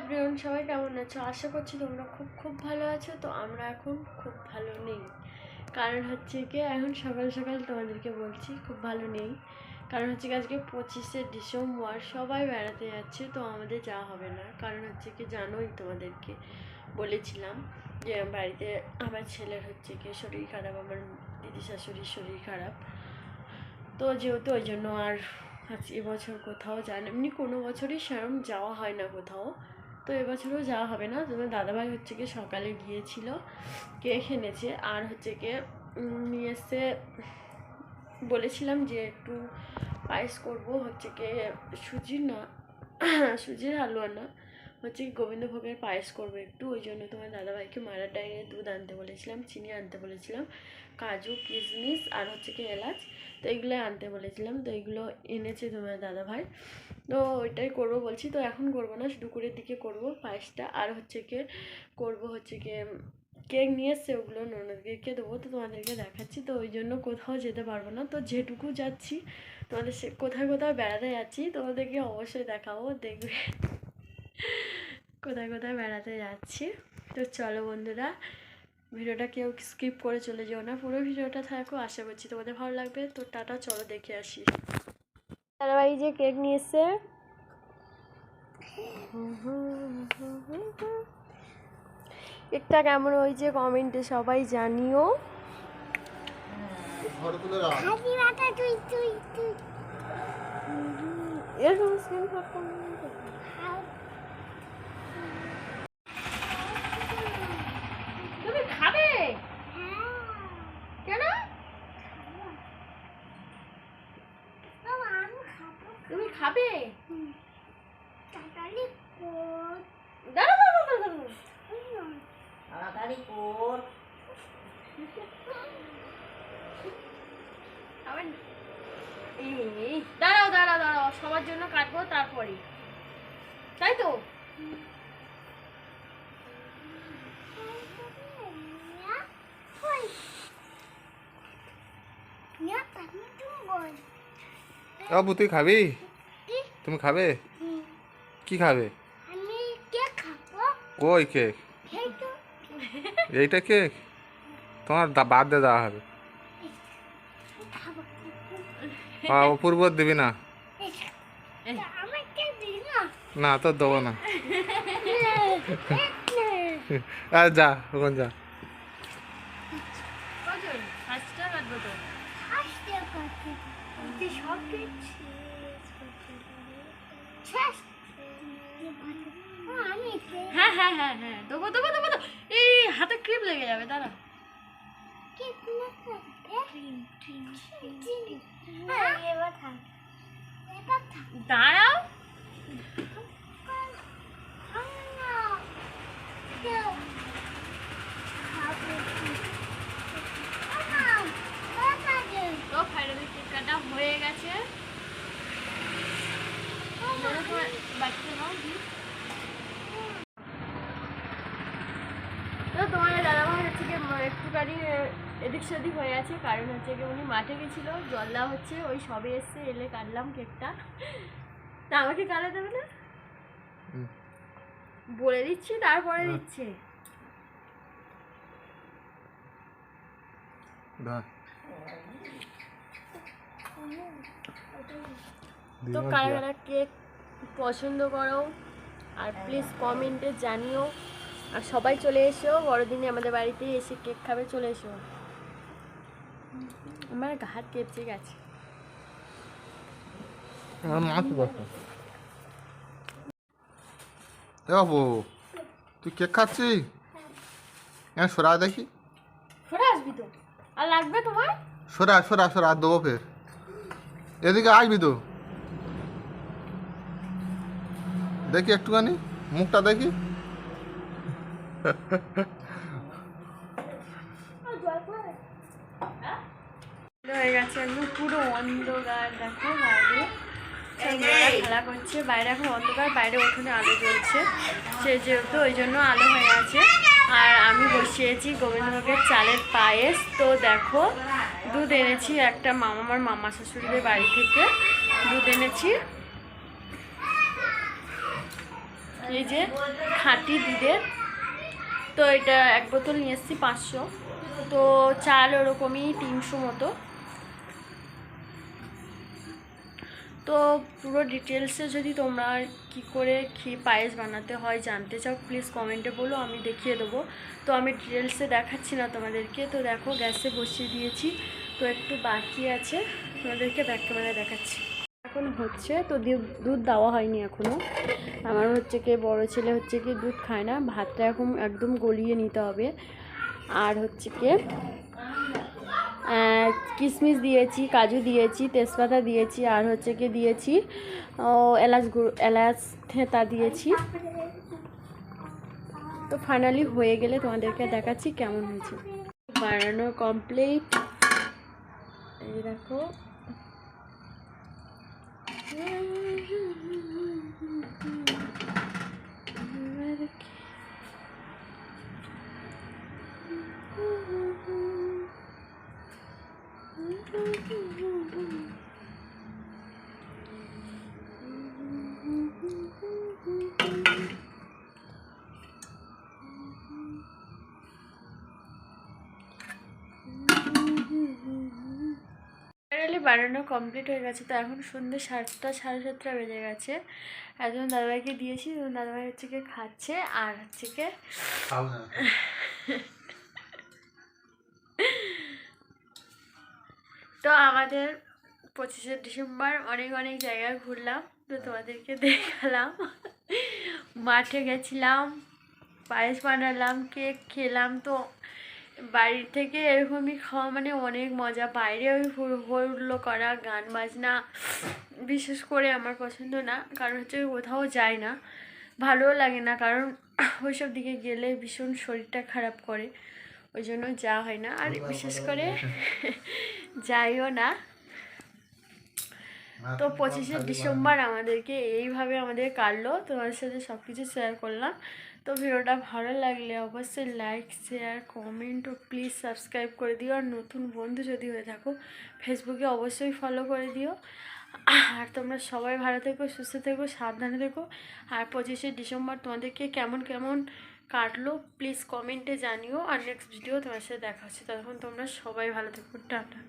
Everyone সবাই কেমন আছো? আশা করছি তোমরা খুব খুব ভালো আছো। তো আমরা এখন খুব ভালো নেই। কারণ হচ্ছে কি, এখন সকাল সকাল তোমাদেরকে বলছি, খুব ভালো নেই। কারণ হচ্ছে কি, আজকে পঁচিশে ডিসেম্বর, সবাই বেড়াতে যাচ্ছে, তো আমাদের যাওয়া হবে না। কারণ হচ্ছে কি, জানোই তোমাদেরকে বলেছিলাম যে বাড়িতে আমার ছেলের হচ্ছে কি, শরীর খারাপ, আমার দিদি শাশুড়ির শরীর খারাপ। তো যেহেতু ওই জন্য আর আজ এবছর কোথাও যায় না এমনি কোনো বছরই সেরম যাওয়া হয় না কোথাও। তো এবছরও যাওয়া হবে না। তোমার দাদাভাই হচ্ছে কি সকালে গিয়েছিল কেক এনেছে আর হচ্ছে কি নিয়ে এসে বলেছিলাম যে একটু পায়েস করব, হচ্ছে কি সুজির না, সুজির হালুয়া না হচ্ছে কি গোবিন্দভোগের পায়েস করব একটু, ওই জন্য তোমার দাদাভাইকে মারার ডাইনে দুধ আনতে বলেছিলাম, চিনি আনতে বলেছিলাম। কাজু, কিশমিশ আর হচ্ছে কি এলাচ। তো এগুলো আনতে বলেছিলাম, তো এগুলো এনেছে তোমার দাদা ভাই তো ওইটাই করব বলছি, তো এখন করব না, দুপুরের দিকে করব পায়েসটা। আর হচ্ছে কি, করব হচ্ছে কি, কেক নিয়ে এসছে ওগুলো ননদকে দেবো, তো তোমাদেরকে দেখাচ্ছি। তো ওই জন্য কোথাও যেতে পারব না, তো যেটুকু যাচ্ছি, তোমাদের সে, কোথায় কোথায় বেড়াতে যাচ্ছি, তোমাদেরকে অবশ্যই দেখাবো, দেখবে কোথায় কোথায় বেড়াতে যাচ্ছি। তো চলো বন্ধুরা ভিডিওটা কেউ স্কিপ করে চলে যেও না। পুরো ভিডিওটা থাকো আশা করছি তোমাদের ভালো লাগবে। তো টাটা চলো দেখে আসি। দাদাভাই যে কেক নিয়েছে। কেকটা কেমন ওই যে কমেন্টে সবাই জানিও। এরকম করতাম তুমি খাবে কেন বাবা আমি খাব তুমি খাবে তাড়াতাড়ি কর দাঁড়া দাঁড়া দাঁড়া দাঁড়া এই এই, দাঁড়াও দাঁড়াও দাঁড়াও সবার জন্য কাটবো তারপরে তাই তো? তুই খাবি? তুমি খাবে? কি খাবে? আমি কে খাব। কই কেক? এইটা কেক তোমার বাদ দিয়ে দেওয়া হবে। অপূর্ব দিবি না। না তো দেবো না। আর যা ওখানে যা। পাঁচটা কাটবো তো আসতে পারছি তুই সব দিচ্ছিস শেষ ও, আমি কে- হ্যাঁ হ্যাঁ হ্যাঁ হ্যাঁ। দেবো দেবো দেবো দেবো। এই হাতে ক্রিম লেগে যাবে দাঁড়া। কে কোন ক্রিম ক্রিম ক্রিম হ্যাঁ এবার থাক এবার থাক দাঁড়াও তো ফাইনালি কেক কাটা হয়ে গেছে মনে হয় বাচ্চা নাও দি। তো তোমার দাদাভাই হচ্ছে কি ম- একটুখানি এদিক সেদিক হয়ে আছে কারণ হচ্ছে কি উনি মাঠে গেছিল জল দেওয়া হচ্ছে ওই সবে এসছে এলে কাটলাম কেকটা। তা আমাকে কাটা দেবে না? বলে দিচ্ছি তারপরে হ্যাঁ। দিচ্ছে। তো কারা কারা কেক পছন্দ করো আর প্লিজ কমেন্টে জানিও। আর সবাই চলে এসো বড়দিনে আমাদের বাড়িতে এসে কেক খাবে চলে এসো। আমার হাত কেপচে গেছে। বাবু তুই কেক খাচ্ছিস? হ্যাঁ সরা দেখি। সরে আসবি তো। আর লাগবে তোমার? সরা সরা সরা দেবো ফের। এদিকে আসবি তো। দেখি একটুখানি মুখটা দেখি। হয়ে গেছে একদম পুরো অন্ধকার দেখো বাইরে। খেলা করছে বাইরে এখন অন্ধকার বাইরে ওখানে আলো জ্বলছে। সে যেহেতু ওই জন্য আলো হয়ে আছে আর আমি বসিয়েছি গোবিন্দভোগের চালের পায়েস। তো দেখো দুধ এনেছি একটা মামা আমার মামা শ্বশুরদের বাড়ি থেকে। দুধ এনেছি। এই যে খাঁটি দুধের তো এটা এক বোতল নিয়ে এসেছি, পাঁচশো। তো চাল ওরকমই তিনশো মতো। তো পুরো ডিটেলসে যদি তোমরা কি করে ক্ষীর পায়েস বানাতে হয় জানতে চাও প্লিজ কমেন্টে বলো, আমি দেখিয়ে দেবো। তো আমি ডিটেলসে দেখাচ্ছি না তোমাদেরকে। তো দেখো, গ্যাসে বসিয়ে দিয়েছি। তো একটু বাকি আছে, তোমাদেরকে ব্যাক ক্যামেরা দেখাচ্ছি। এখন হচ্ছে, তো দুধ- দেওয়া হয়নি এখনও আমার হচ্ছে কি, বড় ছেলে হচ্ছে কি, দুধ খায় না। ভাতটা এখন একদম গলিয়ে নিতে হবে। আর হচ্ছে কি কিশমিশ দিয়েছি, কাজু দিয়েছি, তেজপাতা দিয়েছি, আর হচ্ছে কি দিয়েছি, ও, এলাচ গুঁড়ো, এলাচ থেঁতা দিয়েছি। তো ফাইনালি হয়ে গেলে তোমাদেরকে দেখাচ্ছি কেমন হয়েছে। বানানো কমপ্লিট এই দেখো। Mm-hmm. ফাইনালি বানানো কমপ্লিট হয়ে গেছে। তো এখন সন্ধ্যে সাতটা সাড়ে সাতটা বেজে গেছে। একজন দাদাভাইকে দিয়েছি দাদাভাই হচ্ছে গিয়ে খাচ্ছে আর হচ্ছে গিয়ে তো আমাদের পঁচিশে ডিসেম্বর অনেক অনেক জায়গায় ঘুরলাম। তো তোমাদেরকে দেখালাম। মাঠে গেছিলাম পায়েস বানালাম কেক খেলাম। তো বাড়ির থেকে এরকমই খাওয়া মানে অনেক মজা। বাইরে ওই হুল্লো করা গান বাজনা বিশেষ করে আমার পছন্দ না কারণ হচ্ছে কোথাও যায় না। ভালোও লাগে না কারণ ওইসব দিকে গেলে ভীষণ শরীরটা খারাপ করে ওই জন্য যাওয়া হয় না। আর বিশেষ করে যাইও না। তো পঁচিশে ডিসেম্বর আমাদেরকে এইভাবে আমাদের কাটলো তোমাদের সাথে সব কিছু শেয়ার করলাম। তো ভিডিওটা ভালো লাগলে অবশ্যই লাইক শেয়ার কমেন্ট ও প্লিজ সাবস্ক্রাইব করে দিও। আর নতুন বন্ধু যদি হয়ে থাকো ফেসবুকে অবশ্যই ফলো করে দিও। আর তোমরা সবাই ভালো থেকো, সুস্থ থেকো, সাবধানে থেকো। আর পঁচিশে ডিসেম্বর তোমাদেরকে কেমন কেমন কাটলো প্লিজ কমেন্টে জানিও। আর নেক্সট ভিডিও তোমার সাথে দেখা হচ্ছে। তখন তোমরা সবাই ভালো থেকো। টাটা।